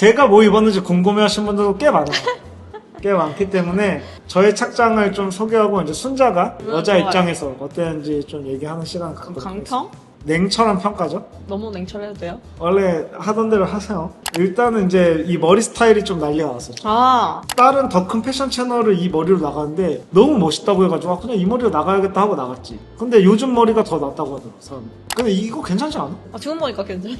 제가 뭐 입었는지 궁금해 하시는 분들도 꽤 많아요. 꽤 많기 때문에 저의 착장을 좀 소개하고 이제 순자가 음, 여자 좋아요. 입장에서 어땠는지 좀 얘기하는 시간 그럼 갖도록 하겠습니다. 강평? 냉철한 평가죠. 너무 냉철해도 돼요? 원래 하던 대로 하세요. 일단은 이제 이 머리 스타일이 좀 난리가 났었죠. 아, 다른 더 큰 패션 채널을 이 머리로 나갔는데 너무 멋있다고 해가지고 아, 그냥 이 머리로 나가야겠다 하고 나갔지. 근데 요즘 머리가 더 낫다고 하더라고 사람. 근데 이거 괜찮지 않아? 아, 지금 보니까 괜찮네.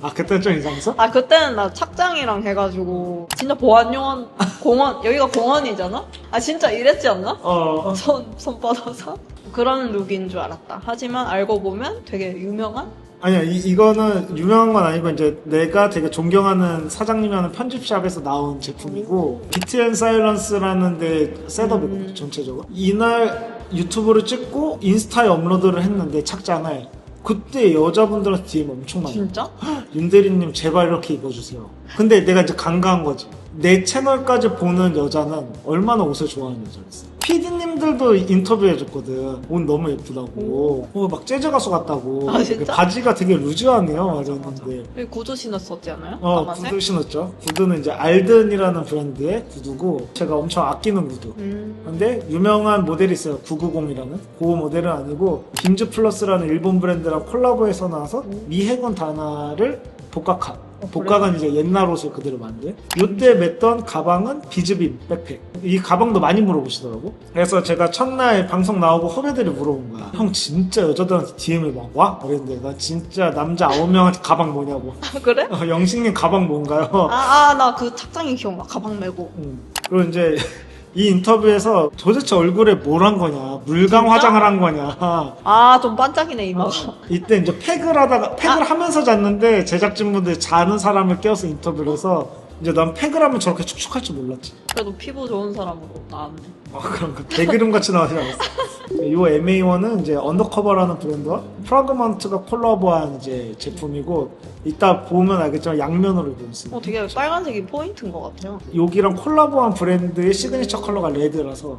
아 그때 좀 이상했어? 아, 그때는 나 착장이랑 해가지고, 진짜 보안요원, 공원, 여기가 공원이잖아? 아, 진짜 이랬지 않나? 어. 손, 손 뻗어서? 그런 룩인 줄 알았다. 하지만 알고 보면 되게 유명한? 아니야 이, 이거는 유명한 건 아니고 이제 내가 되게 존경하는 사장님이 하는 편집샵에서 나온 제품이고 비트 앤 사일런스라는 데 셋업이거든 음. 전체적으로 이날 유튜브를 찍고 인스타에 업로드를 했는데 착장을 그때 여자분들한테 DM 엄청 많이 진짜? 윤대리님 제발 이렇게 입어주세요. 근데 내가 이제 간과한 거지. 내 채널까지 보는 여자는 얼마나 옷을 좋아하는 여자였어. PD님들도 인터뷰해줬거든. 옷 너무 예쁘다고. 어, 막 재즈 가수 같다고. 아, 진짜? 바지가 되게 루즈하네요. 말했는데. 여기 구두 신었었지 않아요? 어, 까만색? 구두 신었죠. 구두는 이제 알든이라는 브랜드의 구두고, 제가 엄청 아끼는 구두. 음, 근데 유명한 모델이 있어요. 990이라는. 그 모델은 아니고 빔즈 플러스라는 일본 브랜드랑 콜라보해서 나와서 미해군 다나를 복각한. 어, 복각은 이제 옛날 옷을 그대로 만든. 이때 맸던 가방은 비즈빔 백팩. 이 가방도 많이 물어보시더라고. 그래서 제가 첫날 방송 나오고 후배들이 물어본 거야. 형 진짜 여자들한테 DM을 막 와? 그랬는데 나 진짜 남자 9명한테 가방 뭐냐고. 아, 그래? 어, 영식님 가방 뭔가요? 아, 아, 나그 착장이 기억나. 가방 메고. 음. 그리고 이제 이 인터뷰에서 도대체 얼굴에 뭘 한 거냐, 물광 진짜? 화장을 한 거냐. 아, 좀 반짝이네, 이마가. 이때 이제 팩을 하다가 팩을 하면서 잤는데 제작진분들 자는 사람을 깨워서 인터뷰를 해서 이제 난 팩을 하면 저렇게 축축할 줄 몰랐지. 그래도 피부 좋은 사람으로 나왔네. 아, 그런 거 대기름 같이 나오지 않았어. 이 MA1은 이제 언더커버라는 브랜드와 프라그먼트가 콜라보한 이제 제품이고 이따 보면 알겠지만 양면으로 입고 있습니다. 어, 되게 빨간색이 포인트인 것 같아요. 여기랑 콜라보한 브랜드의 시그니처 컬러가 레드라서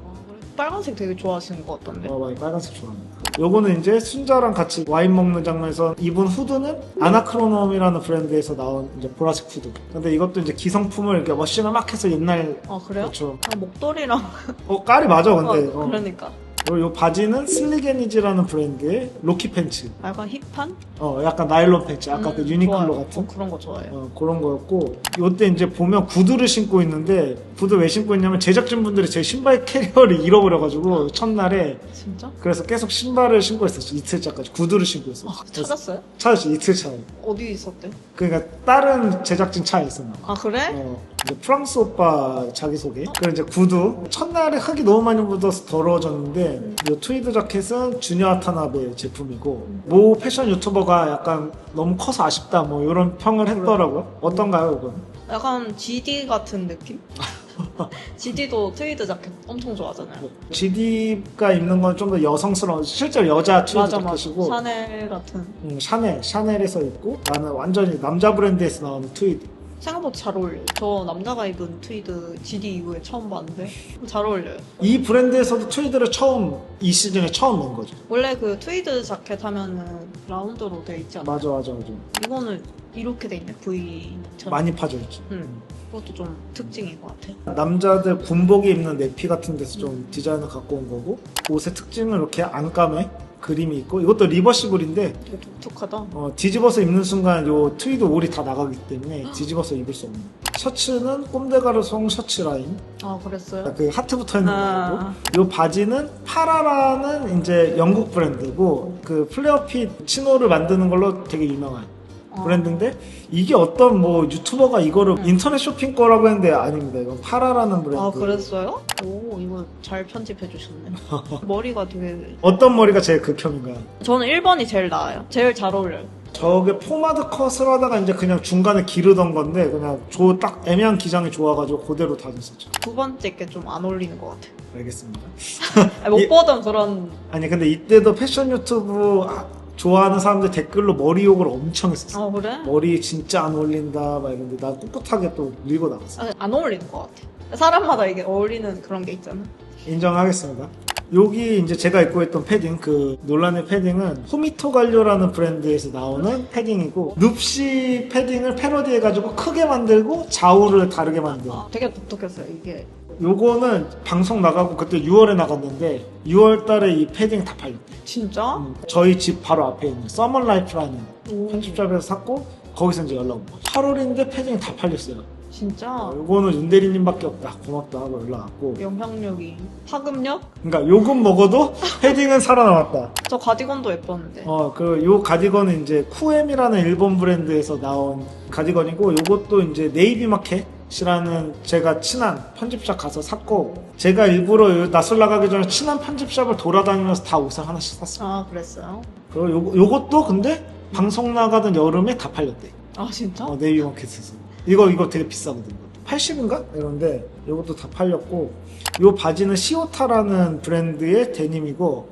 빨간색 되게 좋아하시는 것 같던데. 어, 많이 빨간색 좋아합니다. 요거는 이제 순자랑 같이 와인 먹는 장면에서 입은 후드는 아나크로놈이라는 브랜드에서 나온 이제 보라색 후드. 근데 이것도 이제 기성품을 이렇게 워싱을 막 해서 옛날 아, 그래요? 그렇죠. 아, 목도리랑. 어 깔이 맞아 근데. 어, 어. 그러니까. 그리고 요 바지는 슬리게니즈라는 브랜드의 로키 팬츠. 약간 힙한? 어 약간 나일론 팬츠. 아까 음, 그 유니클로 좋아요. 같은. 어, 그런 거 좋아해요. 어, 그런 거였고 요때 이제 보면 구두를 신고 있는데 구두 왜 신고 있냐면 제작진분들이 제 신발 캐리어를 잃어버려가지고 첫날에 진짜? 그래서 계속 신발을 신고 있었어 이틀차까지 구두를 신고 있었어 아, 찾았어요? 찾았지 이틀 차에 어디 있었대? 그러니까 다른 제작진 차에 있었나 봐 아, 그래? 어, 이제 프랑스 오빠 자기소개 그리고 이제 구두 첫날에 흙이 너무 많이 묻어서 더러워졌는데 이 트위드 자켓은 주니어 아타나베 제품이고 모 패션 유튜버가 약간 너무 커서 아쉽다 뭐 이런 평을 했더라고요 어떤가요 이건? 약간 GD 같은 느낌? GD도 트위드 자켓 엄청 좋아하잖아요. GD가 입는 건 좀 더 여성스러운 실제로 여자 트위드 맞아, 맞아. 자켓이고 샤넬 같은. 음, 샤넬 샤넬에서 입고 나는 완전히 남자 브랜드에서 나오는 트위드 생각보다 잘 어울려요. 저 남자가 입은 트위드 GD 이후에 처음 봤는데 잘 어울려요. 이 브랜드에서도 트위드를 처음 이 시즌에 처음 낸 거죠 원래 그 트위드 자켓 하면은 라운드로 돼 있지 않아요? 맞아 맞아 맞아 이거는 이렇게 돼 있네 V처럼. 많이 파져 있지 응. 그것도 좀 특징인 것 같아. 남자들 군복에 입는 내피 같은 데서 좀 디자인을 갖고 온 거고 옷의 특징은 이렇게 안감에 그림이 있고 이것도 리버시블인데 독특하다. 어, 뒤집어서 입는 순간 요 트위드 올이 다 나가기 때문에 뒤집어서 입을 수 없는 셔츠는 꼼데가르송 셔츠 라인 아 그랬어요? 그 하트 붙어 있는 아. 거고 요 바지는 파라라는 이제 영국 브랜드고 그 플레어핏 치노를 만드는 걸로 되게 유명한 어. 브랜드인데 이게 어떤 뭐 유튜버가 이거를 인터넷 쇼핑 거라고 했는데 아닙니다 이건 파라라는 브랜드 아 그랬어요? 오 이거 잘 편집해 주셨네. 머리가 되게 어떤 머리가 제일 극혐인가요? 저는 1번이 제일 나아요. 제일 잘 어울려요. 저게 포마드 컷을 하다가 이제 그냥 중간에 기르던 건데 그냥 조딱 애매한 기장이 좋아가지고 그대로 다녔었죠 두 번째 게 좀 안 어울리는 것 같아요. 알겠습니다 아니, 못 이- 보던 그런 아니 근데 이때도 패션 유튜브 아, 좋아하는 사람들 댓글로 머리 욕을 엄청 했었어 아 그래? 머리 진짜 안 어울린다 막 이런데 나 꿋꿋하게 또 밀고 나갔어 아, 안 어울리는 것 같아. 사람마다 이게 어울리는 그런 게 있잖아. 인정하겠습니다 여기 이제 제가 입고 있던 패딩, 그 논란의 패딩은 후미토 관료라는 브랜드에서 나오는 패딩이고 눕시 패딩을 패러디해가지고 크게 만들고 좌우를 다르게 만든. 아, 되게 독특했어요 이게. 요거는 방송 나가고 그때 6월에 나갔는데 6월 달에 이 패딩 다 팔렸대. 진짜? 음, 저희 집 바로 앞에 있는 서먼라이프라는 오. 편집샵에서 샀고 거기서 이제 연락 온 거죠. 8월인데 패딩이 다 팔렸어요. 진짜 어, 요거는 윤대리님밖에 없다. 고맙다 하고 연락 왔고. 영향력이 파급력? 그러니까 요금 먹어도 패딩은 살아남았다. 저 가디건도 예뻤는데. 어, 그 요 가디건은 이제 쿠엠이라는 일본 브랜드에서 나온 가디건이고 요것도 이제 네이비 마켓 이라는 제가 친한 편집샵 가서 샀고 제가 일부러 요 낯설 나가기 전에 친한 편집샵을 돌아다니면서 다 옷을 하나씩 샀어. 아 그랬어요? 그리고 요, 요것도 근데 방송 나가던 여름에 다 팔렸대. 아 진짜? 어, 네이비 마켓에서. 이거 이거 되게 비싸거든. 80인가? 이런데 이것도 다 팔렸고 요 바지는 시오타라는 브랜드의 데님이고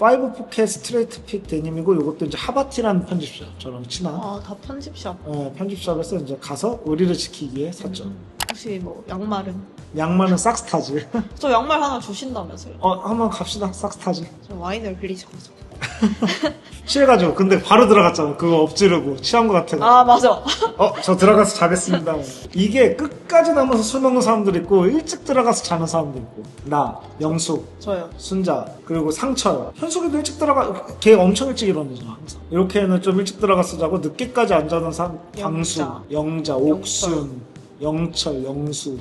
파이브 포켓 스트레이트 핏 데님이고 이것도 이제 하바티라는 편집샵 저랑 친한 아 다 편집샵. 어, 편집샵에서 이제 가서 의리를 지키기 위해 샀죠. 혹시 뭐 양말은? 양말은 싹스타즈. 저 양말 하나 주신다면서요? 어 한번 갑시다 싹스타즈. 저 와인을 빌리셔가지고. 취해가지고 근데 바로 들어갔잖아. 그거 엎지르고 취한 것 같아가지고. 아 맞아. 어, 저 들어가서 자겠습니다. 이게 끝까지 남아서 술 먹는 사람들 있고, 일찍 들어가서 자는 사람들 있고, 나, 영숙, 저요. 순자, 그리고 상철. 현숙이도 일찍 들어가, 걔 엄청 일찍 일어나잖아, 항상. 이렇게는 좀 일찍 들어가서 자고, 늦게까지 안 자는 사람, 광수, 영자. 옥순, 영철, 영수.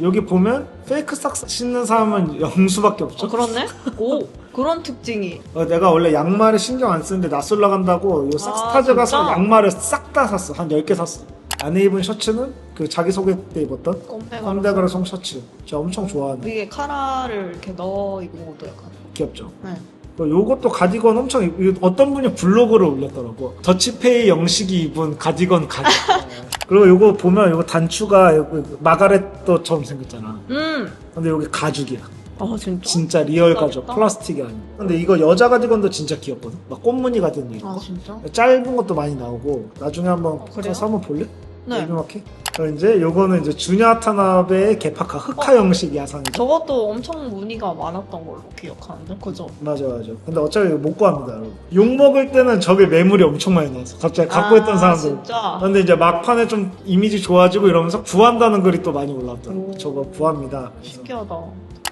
여기 보면, 페이크 싹 신는 사람은 영수밖에 없죠. 아 그렇네? 오 그런 특징이. 어, 내가 원래 양말에 신경 안 쓰는데 낯설러 간다고 요 싹스타즈 아, 가서 진짜? 양말을 싹 다 샀어. 한 10개 샀어. 안에 입은 셔츠는 그 자기소개 때 입었던 꼼데가로. 컴데가르송 셔츠. 제가 엄청 좋아하는 위에 카라를 이렇게 넣어 입은 것도 약간. 귀엽죠. 네. 그 요것도 가디건 엄청 입- 이거 어떤 분이 블로그를 올렸더라고. 더치페이 영식이 입은 가디건 가디. 그리고 요거 보면 요거 단추가 여기 마가렛도 처럼 생겼잖아. 음. 근데 여기 가죽이야. 아 진짜? 진짜 리얼 가죽. 플라스틱이 아니고. 근데 이거 여자 가디건도 진짜 귀엽거든. 막 꽃무늬 가디건 있고. 아 진짜? 짧은 것도 많이 나오고 나중에 한번 그래요? 가서 한번 볼래? 네. 이렇게. 그리고 이제 요거는 이제 주냐 타나베의 개파카 흑화 어? 형식 야상이죠. 저것도 엄청 무늬가 많았던 걸로 기억하는데 그죠? 맞아 맞아. 근데 어차피 못 구합니다 여러분. 욕 먹을 때는 저게 매물이 엄청 많이 나와서 갑자기 갖고 아, 있던 사람들. 진짜? 근데 이제 막판에 좀 이미지 좋아지고 이러면서 구한다는 글이 또 많이 올라왔더라고. 오. 저거 구합니다. 신기하다.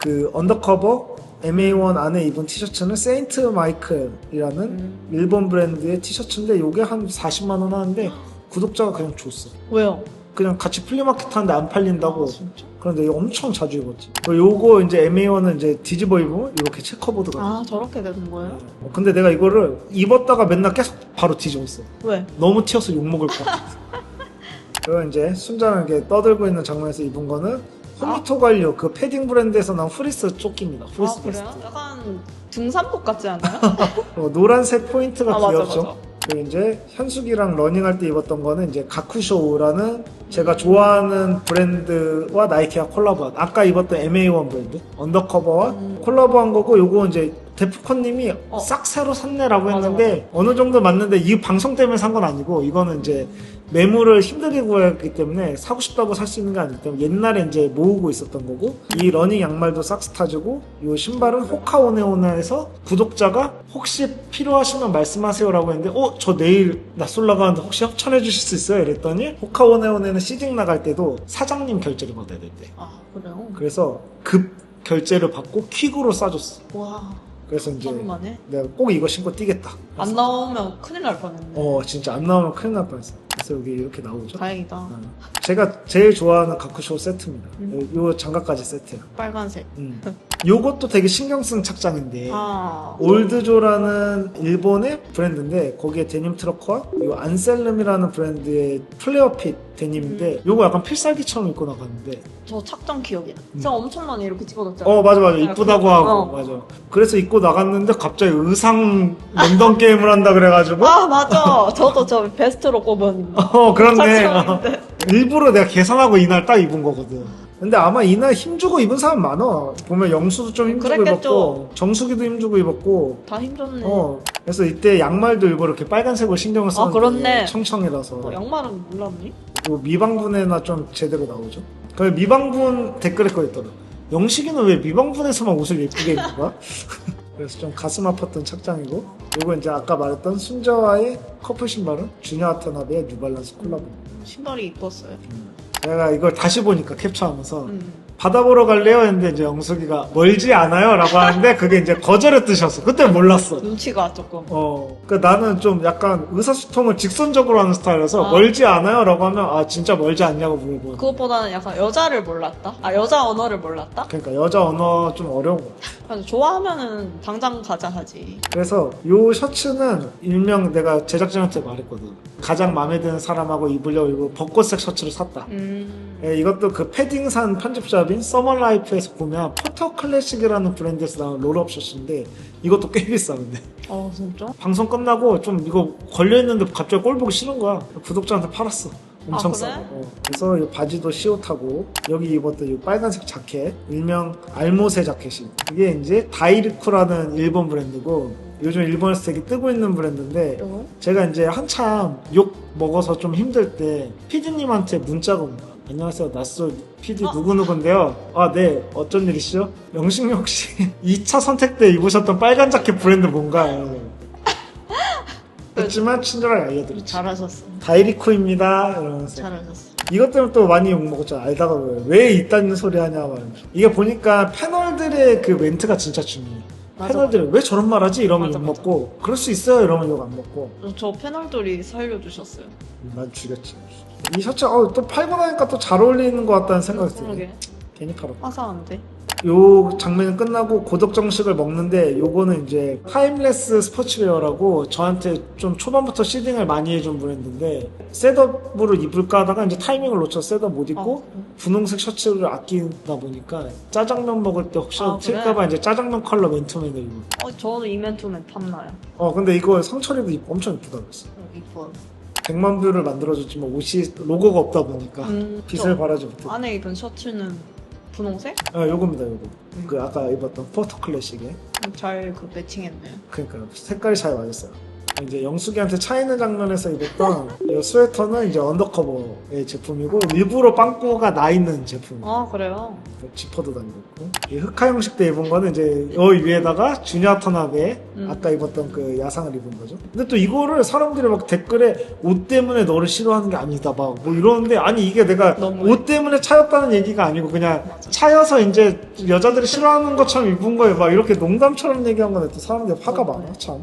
그 언더커버 MA1 안에 입은 티셔츠는 세인트 마이클이라는 음. 일본 브랜드의 티셔츠인데 요게 한 40만 원 하는데 구독자가 그냥 줬어. 왜요? 그냥 같이 플리마켓 하는데 안 팔린다고. 아? 그런데 엄청 자주 입었지. 요거 이제 MA1은 이제 뒤집어 입으면 이렇게 체커보드가. 아 저렇게 되는 거예요? 어, 근데 내가 이거를 입었다가 맨날 계속 바로 뒤집었어. 왜? 너무 튀어서 욕 먹을 것 같아. 그리고 이제 순자는 이렇게 떠들고 있는 장면에서 입은 거는 홈미토 관료 그 패딩 브랜드에서 나온 프리스 조끼입니다. 아 프리스 그래요? 베스트. 약간 등산복 같지 않아요? 어, 노란색 포인트가 아, 맞아, 귀엽죠. 맞아. 그리고 이제 현숙이랑 러닝할 때 입었던 거는 이제 가쿠쇼우라는 제가 좋아하는 브랜드와 나이키가 콜라보한 아까 입었던 MA1 브랜드 언더커버와 음. 콜라보한 거고 요거 이제 데프콘님이 어. 싹 새로 샀네라고 맞아, 했는데 어느 정도 맞는데 이 방송 때문에 산 건 아니고 이거는 이제 매물을 힘들게 구했기 때문에 사고 싶다고 살 수 있는 게 아니기 때문에 옛날에 이제 모으고 있었던 거고 이 러닝 양말도 싹스타즈고 이 신발은 호카오네오나에서 구독자가 혹시 필요하시면 말씀하세요라고 했는데 어 저 내일 낯설 나가는데 혹시 협찬해 주실 수 있어요? 이랬더니 호카오네오네는 시딩 나갈 때도 사장님 결제를 받아야 된대 아 그래요? 그래서 급 결제를 받고 퀵으로 싸줬어 와 그래서 이제. 내가 꼭 이거 신고 뛰겠다 안 나오면 큰일 날 뻔했네. 어 진짜 안 나오면 큰일 날 뻔했어 그래서 여기 이렇게 나오죠 다행이다. 어. 제가 제일 좋아하는 가쿠쇼 세트입니다 음. 요 장갑까지 세트야 빨간색. 음. 요것도 되게 신경 쓴 착장인데 아 올드조라는 일본의 브랜드인데 거기에 데님 트러커와 요 안셀름이라는 브랜드의 플레어 핏 데님인데 요거 약간 필살기처럼 입고 나갔는데 저 착장 기억이 나. 음. 제가 엄청 많이 이렇게 찍어뒀잖아요. 어 맞아 맞아 아, 이쁘다고 그- 하고 어. 맞아 그래서 입고 나갔는데 갑자기 의상 랜덤 게임을 한다 그래가지고 아 맞아. 저도 저 베스트로 꼽은 어 그렇네 착장인데. 일부러 내가 계산하고 이날 딱 입은 거거든. 근데 아마 이날 힘주고 입은 사람 많아. 보면 영수도 좀 힘주고 그랬겠죠. 입었고, 정수기도 힘주고 입었고, 다 힘줬네. 어. 그래서 이때 양말도 일부러 이렇게 빨간색으로 신경을 썼는데 아, 그렇네. 청청이라서. 어, 양말은 몰랐니? 그리고 미방분에나 좀 제대로 나오죠. 그 미방분 댓글에 거 있더라. 영식이는 왜 미방분에서만 옷을 예쁘게 입는 거야? 그래서 좀 가슴 아팠던 착장이고 이거 이제 아까 말했던 순저와의 커플 신발은 주냐 아타나베의 뉴발란스 콜라보 신발이 이뻤어요. 내가 이걸 다시 보니까 캡처하면서 음. 바다 보러 갈래요? 했는데 이제 영숙이가 멀지 않아요? 라고 하는데 그게 이제 거절의 뜻이었어 그때 몰랐어 눈치가 조금. 어, 그 나는 좀 약간 의사소통을 직선적으로 하는 스타일이라서 아. 멀지 않아요? 라고 하면 아 진짜 멀지 않냐고 물어보는 그것보다는 약간 여자를 몰랐다? 아, 여자 언어를 몰랐다? 그러니까 여자 언어 좀 어려운 거 같아 그래서 좋아하면은 당장 가자 하지. 그래서 요 셔츠는 일명 내가 제작진한테 말했거든 가장 마음에 드는 사람하고 입으려고 이거 벚꽃색 셔츠를 샀다 음. 예, 이것도 그 패딩 산 편집 샵인 서머라이프에서 보면 포터 클래식이라는 브랜드에서 나온 롤업 셔츠인데 이것도 꽤 비싸 근데 어, 진짜? 방송 끝나고 좀 이거 걸려있는데 갑자기 꼴 보기 싫은 거야 구독자한테 팔았어 엄청 아, 그래? 싸고 어. 그래서 이 바지도 시옷하고 여기 입었던 이 빨간색 자켓 일명 알모세 자켓이 이게 이제 다이리쿠라는 일본 브랜드고 요즘 일본에서 되게 뜨고 있는 브랜드인데 어? 제가 이제 한참 욕 먹어서 좀 힘들 때 피디님한테 문자가 온 거야. 안녕하세요. 나스 PD 어? 누구누구인데요. 아, 네. 어쩐 일이시죠? 영식님 혹시 2차 선택 때 입으셨던 빨간 자켓 브랜드 뭔가요? 했지만 친절하게 알려드렸죠. 잘하셨어. 다이리코입니다. 이러면서. 잘하셨어. 이것 때문에 또 많이 욕먹었죠. 알다가 왜, 왜 이딴 소리 하냐 말이죠. 이게 보니까 패널들의 그 멘트가 진짜 중요해. 맞아, 패널들이 왜 저런 말 하지? 이러면 맞아, 욕 먹고, 그럴 수 있어요. 이러면 욕 안 먹고. 저 패널들이 살려주셨어요. 난 죽였지. 이 셔츠 어, 또 팔고 나니까 또 잘 어울리는 것 같다는 생각이 들어요. 그러게. 괜히 팔았다. 화사한데? 요 장면이 끝나고 고독 정식을 먹는데 요거는 이제 타임레스 스포츠웨어라고 저한테 좀 초반부터 시딩을 많이 해준 브랜드인데 셋업으로 입을까 하다가 이제 타이밍을 놓쳐 셋업 못 입고 어. 분홍색 셔츠를 아끼다 보니까 짜장면 먹을 때 혹시 아, 그래? 튈까봐 이제 짜장면 컬러 맨투맨을 입어. 어, 저도 이맨투맨 탐나요. 어 근데 이거 성철이도 입- 엄청 이쁘다 그랬어. 어, 이뻐요. 100만 뷰를 만들어줬지만 옷이 로고가 없다 보니까 음, 빛을 저 발하지 못해. 안에 입은 셔츠는 분홍색? 아, 요겁니다, 요거. 음. 그 아까 입었던 포터 클래식에. 잘 그 매칭했네요. 그러니까 색깔이 잘 맞았어요. 이제 영숙이한테 차이는 장면에서 입었던 이 스웨터는 이제 언더커버의 제품이고 일부러 빵꾸가 나 있는 제품이에요. 아, 그래요? 지퍼도 달렸고 이 흑화 형식 때 입은 거는 이제 여 위에다가 주니어 터나베 음. 아까 입었던 그 야상을 입은 거죠. 근데 또 이거를 사람들이 막 댓글에 옷 때문에 너를 싫어하는 게 아니다 막 뭐 이러는데 아니 이게 내가 너무해. 옷 때문에 차였다는 얘기가 아니고 그냥 차여서 이제 여자들이 싫어하는 것처럼 입은 거예요. 막 이렇게 농담처럼 얘기한 건데 또 사람들이 화가 많아 참.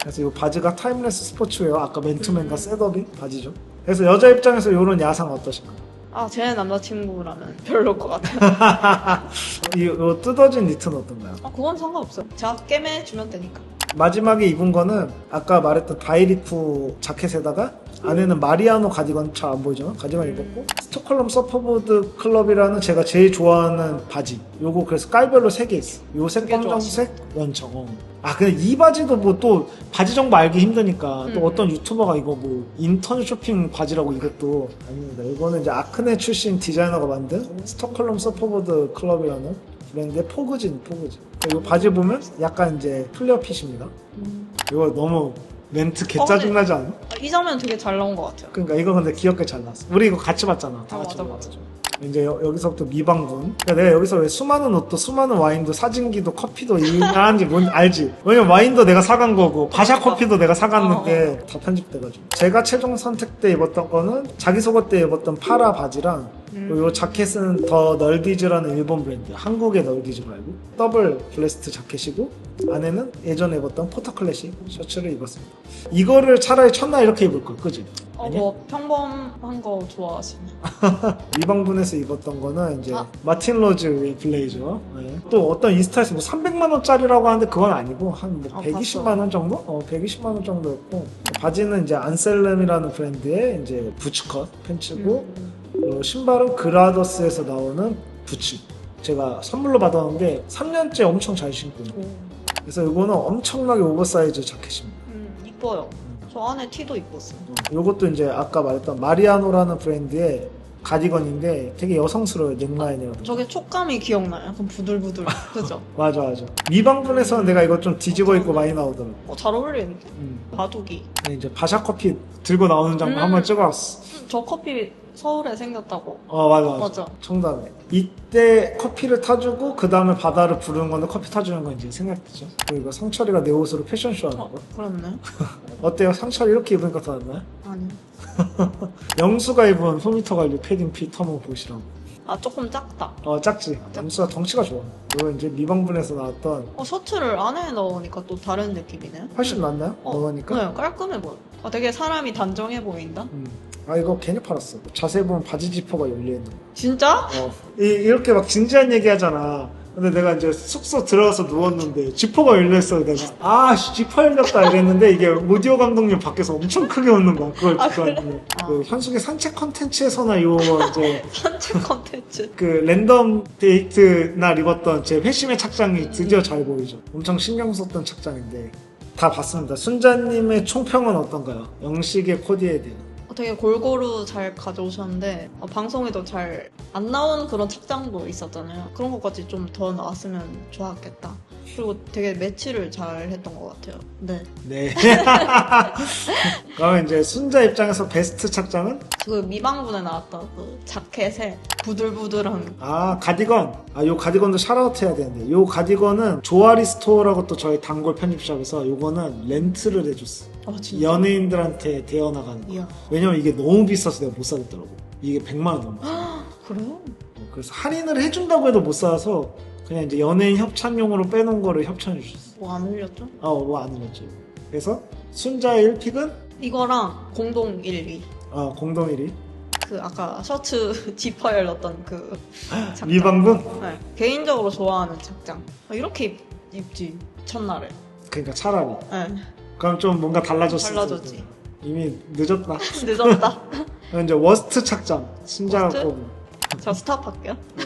그래서 이 바지가 타임레스 스포츠웨어 아까 맨투맨과 셋업이 바지죠. 그래서 여자 입장에서 이런 야상 어떠신가요? 아, 제 남자친구라면 별로일 것 같아요. 이, 이 뜯어진 니트는 어떤가요? 아, 그건 상관없어요. 제가 깨매주면 되니까. 마지막에 입은 거는 아까 말했던 다이리쿠 자켓에다가 안에는 마리아노 가디건 잘 안 보이죠? 가디건 입었고 스톡홀름 서퍼보드 클럽이라는 제가 제일 좋아하는 바지 요거 그래서 깔별로 3개 있어 요색 검정색 원청 어. 아 근데 이 바지도 뭐 또 바지 정보 알기 힘드니까 또 음. 어떤 유튜버가 이거 뭐 인턴 쇼핑 바지라고 이것도 아닙니다 이거는 이제 아크네 출신 디자이너가 만든 스톡홀름 서퍼보드 클럽이라는 브랜드의 포그진 포그진 이 바지 보면 약간 이제 플레어 핏입니다 음. 이거 너무 멘트 개 짜증나지 않아? 아, 이 장면 되게 잘 나온 것 같아요. 그러니까 이거 근데 귀엽게 잘 나왔어. 우리 이거 같이 봤잖아. 다 아, 같이 맞아, 봐가지고. 이제 여, 여기서부터 미방군. 그러니까 내가 여기서 왜 수많은 옷도 수많은 와인도 사진기도 커피도 이하는지 뭔지 알지? 왜냐면 와인도 내가 사간 거고 바샤 커피도 내가 사갔는데 다 편집돼가지고. 제가 최종 선택 때 입었던 거는 자기 속옷 때 입었던 파라 바지랑 음. 그리고 이 자켓은 더 널디즈라는 일본 브랜드. 한국의 널디즈 말고 더블 블레스트 자켓이고 안에는 예전에 입었던 포터 클래식 셔츠를 입었습니다. 이거를 차라리 첫날 이렇게 입을 걸, 그지? 어, 아니야? 뭐 평범한 거 좋아하시네. 리방분에서 입었던 거는 이제 아. 마틴 로즈의 블레이저. 네. 또 어떤 인스타에서 뭐 300만 원짜리라고 하는데 그건 아니고 한뭐 아, 120만 원 정도? 어, 120만 원 정도였고 바지는 이제 안셀름이라는 브랜드의 이제 부츠컷 팬츠고 음. 어, 신발은 그라더스에서 나오는 부츠. 제가 선물로 받았는데 3년째 엄청 잘 신고 있는. 오. 그래서 이거는 엄청나게 오버사이즈 자켓입니다. 음, 이뻐요. 저 안에 티도 이뻤어요. 이것도 이제 아까 말했던 마리아노라는 브랜드의 가디건인데 되게 여성스러워요 넥라인이라든가 저게 촉감이 기억나요. 약간 부들부들. 그죠? 맞아 맞아 미방분에서는 내가 이거 좀 뒤집어 입고 많이 나오더라고 어, 잘 어울리는데. 음. 바둑이. 근데 이제 바샤 커피 들고 나오는 장면 음. 한번 찍어왔어 음, 저 커피 서울에 생겼다고. 어 맞아 맞아. 맞아. 청담에 이때 커피를 타주고 그 다음에 바다를 부르는 건데 커피 타주는 건 이제 생각되죠. 그리고 상철이가 내 옷으로 패션쇼 하는 어, 거. 그렇네. 어때요? 상철이 이렇게 입으니까 더 낫나요? 아니. 영수가 입은 포미터 관리 패딩 핏 한번 보시라고. 아, 조금 작다. 어 작지. 영수가 덩치가 좋아. 이거 이제 미방분에서 나왔던 어, 셔츠를 안에 넣으니까 또 다른 느낌이네. 훨씬 낫나요? 어, 넣으니까. 네, 깔끔해 보여. 아, 되게 사람이 단정해 보인다. 음. 아 이거 괜히 팔았어. 자세히 보면 바지 지퍼가 열려 있는 거. 진짜? 어. 이, 이렇게 막 진지한 얘기 하잖아. 근데 내가 이제 숙소 들어가서 누웠는데 지퍼가 열려있어. 내가, 아, 씨, 지퍼 열렸다 이랬는데 이게 오디오 감독님 밖에서 엄청 크게 웃는 거야. 그걸 아, 듣고 그래? 왔는데. 아. 그 현숙의 산책 컨텐츠에서나 요 이제 산책 컨텐츠. 그 랜덤 데이트 날 입었던 제 회심의 착장이 드디어 잘 보이죠. 엄청 신경 썼던 착장인데. 다 봤습니다. 순자님의 총평은 어떤가요? 영식의 코디에 대한. 어, 되게 골고루 잘 가져오셨는데 어, 방송에도 잘 안 나온 그런 착장도 있었잖아요. 그런 것까지 좀 더 나왔으면 좋았겠다. 그리고 되게 매치를 잘 했던 것 같아요. 네. 네. 그러면 이제 순자 입장에서 베스트 착장은? 그 미방분에 나왔던 그 자켓에 부들부들한 아 가디건 아 요 가디건도 샤라웃 해야 되는데 요 가디건은 조아리 스토어라고 또 저희 단골 편집샵에서 요거는 렌트를 해줬어 어 진짜? 연예인들한테 대여 나가는 거. 이야. 왜냐면 이게 너무 비싸서 내가 못 사겠더라고. 이게 100만 원 넘어 그래요? 그래서 할인을 해준다고 해도 못 사서 그냥 이제 연예인 협찬용으로 빼놓은 거를 협찬해 줬어 뭐안 흘렸죠? 아 뭐안 흘렸지 그래서 순자의 1픽은? 이거랑 공동 1위. 아 공동 1위. 그 아까 셔츠 지퍼 열렸던 그 착장 미방분 네. 개인적으로 좋아하는 착장 아, 이렇게 입, 입지. 첫날에. 그러니까 차라리. 네. 그럼 좀 뭔가 달라졌어. 달라졌지. 이미 늦었다. 늦었다. 그럼 이제 워스트 착장 심장을 뽑은. 저 스탑 할게요. 네.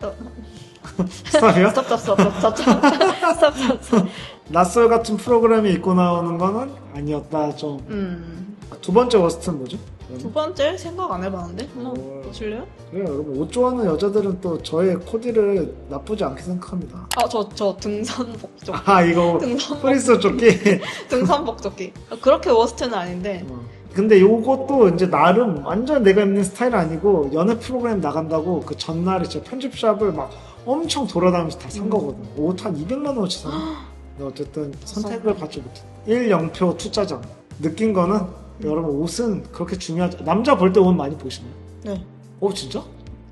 또- 스탑이요? 스탑 잡스 스탑 잡스 스탑 잡스 낯설 같은 프로그램이 있고 나오는 거는 아니었다 좀 음 두 번째 워스트는 뭐죠? 두 번째 생각 안 해봤는데 한번 오. 보실래요? 그래요 여러분 옷 좋아하는 여자들은 또 저의 코디를 나쁘지 않게 생각합니다. 아 저 저 등산 복적 아 이거 등산 복 프리스 조끼. 등산 복적기 그렇게 워스트는 아닌데 어. 근데 요것도 이제 나름 완전 내가 입는 스타일 아니고 연애 프로그램 나간다고 그 전날에 제 편집샵을 막 엄청 돌아다니면서 다산 음. 거거든. 옷 한 200만 원어치 샀나? 근데 어쨌든 선택을 받지 못했다. 1영표 투자장. 느낀 거는 여러분 옷은 그렇게 중요하지. 남자 볼 때 옷 많이 보시나요? 네. 어 진짜?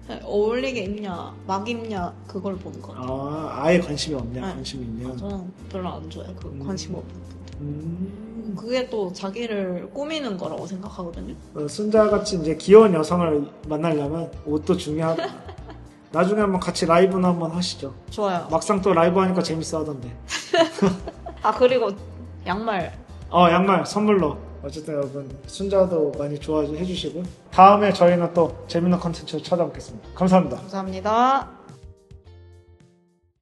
네, 어울리게 입냐 막 입냐 그걸 보는 거 아 아예 관심이 없냐? 네. 관심이 있냐? 저는 별로 안 좋아해요 그 음. 관심 없는 음. 그게 또 자기를 꾸미는 거라고 생각하거든요 어, 순자같이 이제 귀여운 여성을 만나려면 옷도 중요하다. 나중에 한번 같이 라이브나 한번 하시죠. 좋아요 막상 또 라이브 하니까 재밌어 하던데. 아 그리고 양말 어 양말 선물로. 어쨌든 여러분 순자도 많이 좋아해 주시고 다음에 저희는 또 재밌는 컨텐츠로 찾아뵙겠습니다. 감사합니다. 감사합니다